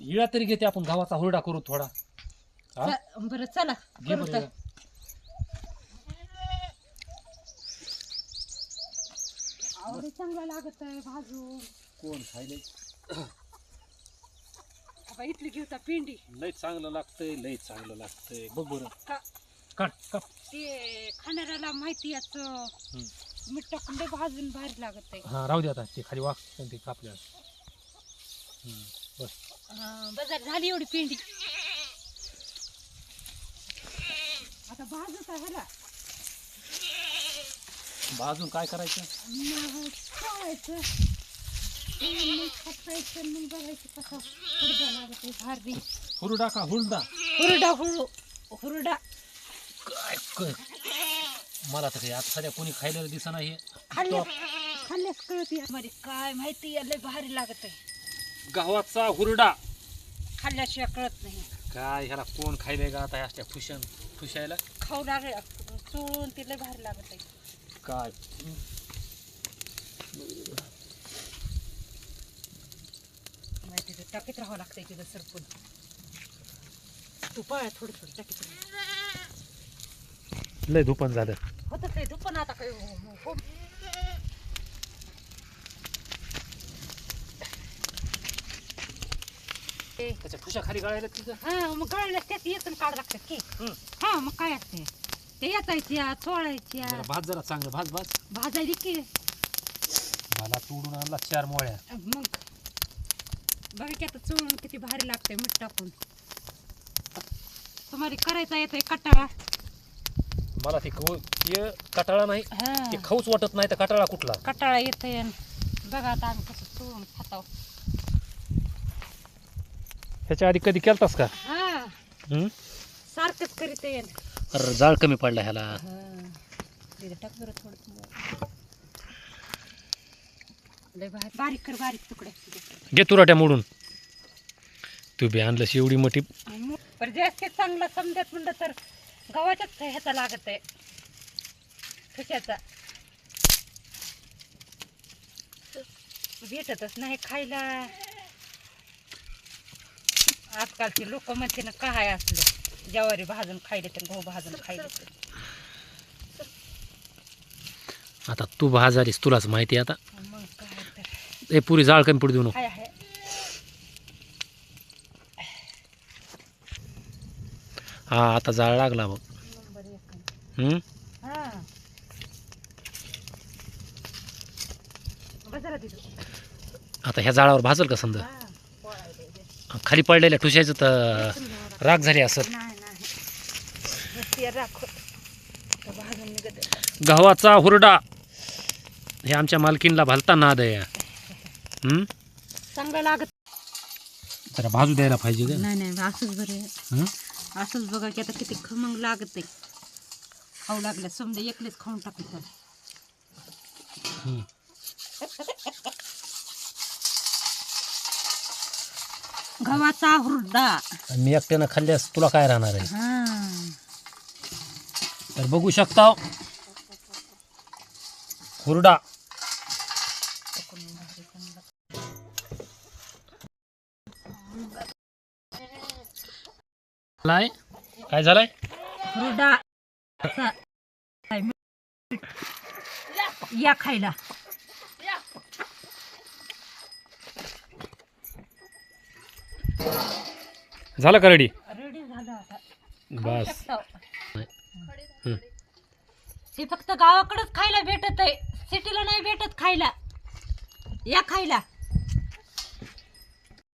इळा तरी घेते आपण गावाचा हुरडा करू थोडा. हा? च- बरं चला घे करू बरं. तर. इळा. आवडे चांगला लागत आहे भाजून. कोण खायले? आता इथली घेऊ तर पिंडी. लय चांगलं लागतंय लय चांगलं लागतंय. बघ बरं. का? काढ ते खाणाऱ्याला माहिती याचं मीठ टाकून लय भाजून भारी लागत आहे हा राहू दे आता ते खाली वाक ते कापल्या बस. बाजार झाली एवढी पिंडी. आता भाजत आहे ह्याला? भाजून काय करायचं? खायचं मग बघायचं कसा हुरडा लागत आहे भारी. हुरडा का हुरडा? हुरडा हुरडू हुरडा. काय क- मला तर काही आता सध्या कोणी खायला दिसना हे खाल्ल्या खाल्ल्यास कळत काय माहिती लय भारी लागत आहे गव्हाचा हुरडा. खाल्ल्याशिवाय कळत नाही. काय ह्याला कोण खायले का आता ह्या फुशन फुशायला? खाऊ लागे चोळून ते लय भारी लागत आहे. काय? माहिती तर टाकीत राहावं लागतंय तिथं सरपून तू थोडं थोडं टाकीत राहा. लय धुपन झालं. होतं ते दुपण आता काय हो- हो- हो. त्याच्या फुशा खाली गळायला तिथं हा मग गळण्यास त्यात येतून काढ लागतात की. हं. हा मग काय असते? ते येतायच्या चोळायच्या. जरा चांगलं भाज भाज. भाजायची की. मला तोडून आणला चार मोळ्या. मग. बघा की आता चोळून किती भारी लागतंय मीठ टाकून. तुम्हाला करायचा येतोय कटाळा. मला ते कटाळा नाही हा. ते खाऊच वाटत नाही तर कटाळा कुठला? कटाळा येतोय बघा आता आम्ही कसं चोळून खाताव. ह्याच्या आधी कधी केलतास का? हा. सारखंच करीत येईल अरे जाळ कमी पडला ह्याला. तिथे टाक बरं थोडं. लय बारीक बारीक कर बारीक तुकडे. घे तुराट्या मोडून. तू बी आणलंस एवढी मोठी. पण जास्त चांगला समजत म्हणलं तर गव्हाच्याच ह्याचा लागत आहे. भेटतच नाही खायला. आजकालची लोक म्हणते ना काय असलं? ज्वारी भाजून खायले तर गहू भाजून खायले तर. आता तू भाजारीस तुलाच माहिती आहे आता. मग काय तर. ए पुरी जाळ कमी पडू देऊ नको. हाय हा आता जाळ लागला बघ. नंबर एक. हम्म? हा. आता ह्या जाळावर भाजल का समजा हा. खाली पडलेल्या ठुशायचं तर राग झाली असत राखो. गव्हाचा हुरडा हे आमच्या मालकीनला भलता नाद आहे हम्म? चांगलं लागत जरा भाजू द्यायला पाहिजे का नाही नाही असंच बरं. हं? असंच बघा की आता किती खमंग लागत आहे खाऊ लागलं समजा एकलेच खाऊन टाकू गव्हाचा हुरडा. आणि मी एकट्यानं खाल्ल्यास तुला काय राहणार आहे? हा. तर बघू शकता हुरडा. झालाय? काय झालंय? हुरडा. असा. या खायला. झालं का रेडी रेडी झालं आता. बस. शकतो. हं. ते फक्त गावाकडेच खायला भेटत आहे सिटीला नाही भेटत खायला. या खायला.